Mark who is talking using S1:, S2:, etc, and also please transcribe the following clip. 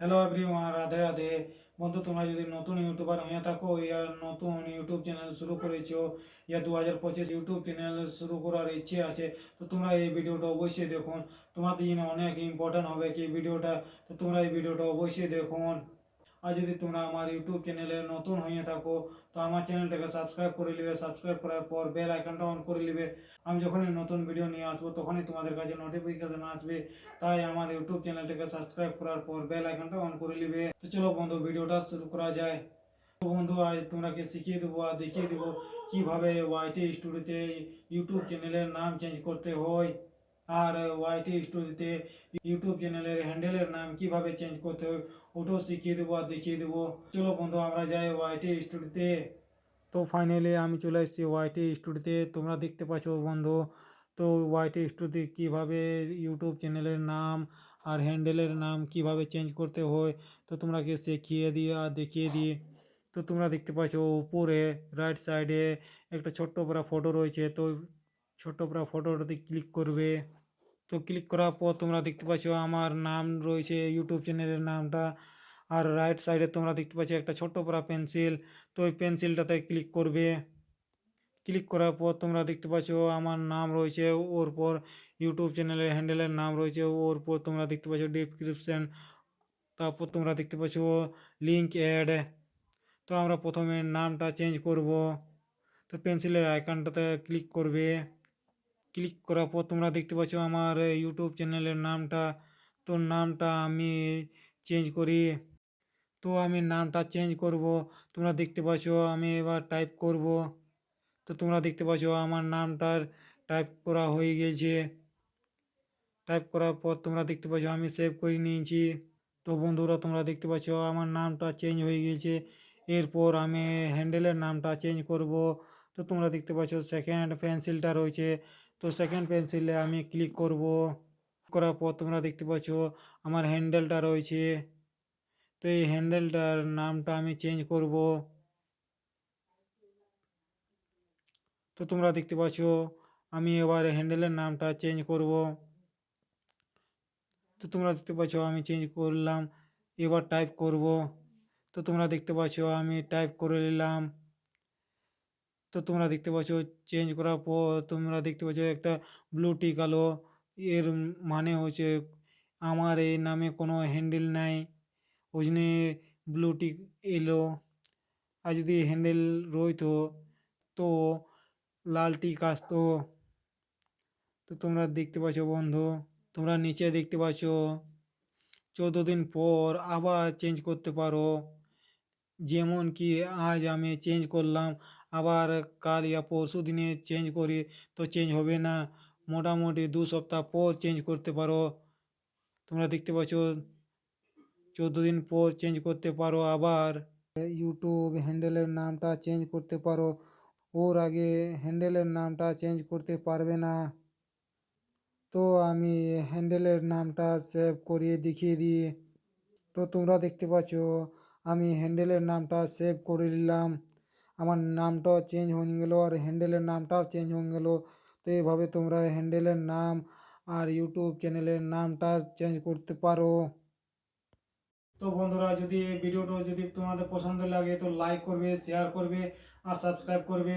S1: Hello everyone Radhe Radhe বন্ধু, তোমরা যদি নতুন ইউটিউবার হয়ে থাকো, ইয়া নতুন ইউটিউব চ্যানেল শুরু করেছ, ইয়া দু হাজার পঁচিশ ইউটিউব চ্যানেল শুরু করার ইচ্ছে আছে, তো তোমরা এই ভিডিওটা অবশ্যই দেখুন। তোমাদের জন্য অনেক ইম্পর্টেন্ট হবে কি এই ভিডিওটা, তো তোমরা এই ভিডিওটা অবশ্যই দেখুন। আর যদি তোমরা আমার ইউটিউব চ্যানেলে নতুন হয়ে থাকো, তো আমার চ্যানেলটাকে সাবস্ক্রাইব করে নেবে। সাবস্ক্রাইব করার পর বেল আইকনটা অন করে নেবে। আমি যখনই নতুন ভিডিও নিয়ে আসব, তখনই তোমাদের কাছে নোটিফিকেশান আসবে। তাই আমার ইউটিউব চ্যানেলটাকে সাবস্ক্রাইব করার পর বেল আইকনটা অন করে নেবে। তো চলো বন্ধু ভিডিওটা শুরু করা যায়। বন্ধু, আজ তোমরাকে শিখিয়ে দেবো আর দেখিয়ে দেবো? কীভাবে ওয়াইটি স্টুডিওতে ইউটিউব চ্যানেলের নাম চেঞ্জ করতে হয়? আর ওয়াইটি স্টুডিওতে ইউটিউব চ্যানেলের হ্যান্ডেলের নাম কীভাবে চেঞ্জ করতে হয়, ওটাও শিখিয়ে দেবো আর দেখিয়ে দেবো। চলো বন্ধু, আমরা যাই ওয়াইটি স্টুডিওতে তো ফাইনালি আমি চলে এসেছি ওয়াইটি স্টুডিওতে তোমরা দেখতে পাচ্ছ বন্ধু, তো ওয়াইটি স্টুডিওতে কীভাবে ইউটিউব চ্যানেলের নাম আর হ্যান্ডেলের নাম কীভাবে চেঞ্জ করতে হয়, তো তোমরাকে শিখিয়ে দিয়ে আর দেখিয়ে দিই তো তোমরা দেখতে পাচ্ছ উপরে রাইট সাইডে একটা ছোট্ট পরা ফটো রয়েছে, তো ছোট্ট পরা ফটোটাতে ক্লিক করবে। তো ক্লিক করার পর তোমরা দেখতে পাচ্ছ আমার নাম রয়েছে ইউটিউব চ্যানেলের নামটা। আর রাইট সাইডে তোমরা দেখতে পাচ্ছ একটা ছোট্ট পরা পেন্সিল তো ওই পেন্সিলটাতে ক্লিক করবে। ক্লিক করার পর তোমরা দেখতে পাচ্ছ আমার নাম রয়েছে ওর পর ইউটিউব চ্যানেলের হ্যান্ডেলের নাম রয়েছে ওর পর তোমরা দেখতে পাচ্ছ ডিসক্রিপশান তারপর তোমরা দেখতে পাচ্ছ লিঙ্ক অ্যাড তো আমরা প্রথমে নামটা চেঞ্জ করব। তো পেন্সিলের আইকনটাতে ক্লিক করবে। ক্লিক করার পর তোমরা দেখতে পাচ্ছ আমার ইউটিউব চ্যানেলের নামটা, তো নামটা আমি চেঞ্জ করি। তো আমি নামটা চেঞ্জ করব, তোমরা দেখতে পাচ্ছ আমি এবার টাইপ করব। তো তোমরা দেখতে পাচ্ছ আমার নামটার টাইপ করা হয়ে গেছে। টাইপ করার পর তোমরা দেখতে পাচ্ছ আমি সেভ করে নিয়েছি। তো বন্ধুরা, তোমরা দেখতে পাচ্ছ আমার নামটা চেঞ্জ হয়ে গেছে। এরপর আমি হ্যান্ডেলের নামটা চেঞ্জ করব। তো তোমরা দেখতে পাচ্ছ সেকেন্ড পেন্সিলটা রয়েছে। তো সেকেন্ড পেন্সিলে আমি ক্লিক করব। করার পর তোমরা দেখতে পাচ্ছ আমার হ্যান্ডেলটা রয়েছে। তো এই হ্যান্ডেলটার নামটা আমি চেঞ্জ করব। তো তোমরা দেখতে পাচ্ছ আমি এবার হ্যান্ডেলের নামটা চেঞ্জ করব। তো তোমরা দেখতে পাচ্ছ আমি চেঞ্জ করলাম, এবার টাইপ করব। তো তোমরা দেখতে পাচ্ছ আমি টাইপ করে নিলাম। তো তোমরা দেখতে পাচ্ছ চেঞ্জ করার পর তোমরা দেখতে পাচ্ছ একটা ব্লু টিক আলো এর মানে হচ্ছে আমার এই নামে কোনো হ্যান্ডেল নাই। ওই জন্যে ব্লু টিক এলো। আর যদি হ্যান্ডেল রইতো, তো লাল টিক আসতো তো তোমরা দেখতে পাচ্ছ বন্ধু, তোমরা নিচে দেখতে পাচ্ছ, চৌদ্দ দিন পর আবার চেঞ্জ করতে পারো। যেমন কি আজ আমি চেঞ্জ করলাম আবার কাল ইয়া পরশু দিনে চেঞ্জ করি, তো চেঞ্জ হবে না। মোটামুটি দু সপ্তাহ পর চেঞ্জ করতে পারো। তোমরা দেখতে পাচ্ছ, চৌদ্দ দিন পর চেঞ্জ করতে পারো আবার। ইউটিউব হ্যান্ডেলের নামটা চেঞ্জ করতে পারো। ওর আগে হ্যান্ডেলের নামটা চেঞ্জ করতে পারবে না। তো আমি হ্যান্ডেলের নামটা সেভ করিয়ে দেখিয়ে দিই। তো তোমরা দেখতে পাচ্ছ, আমি হ্যান্ডেলের নামটা সেভ করে নিলাম। আমার নামটাও চেঞ্জ হয়ে গেলো আর হ্যান্ডেলের নামটাও চেঞ্জ হয়ে গেলো। তো এভাবে তোমরা হ্যান্ডেলের নাম আর ইউটিউব চ্যানেলের নামটা চেঞ্জ করতে পারো। তো বন্ধুরা, যদি এই ভিডিওটা যদি তোমাদের পছন্দ লাগে তো লাইক করবে শেয়ার করবে আর সাবস্ক্রাইব করবে।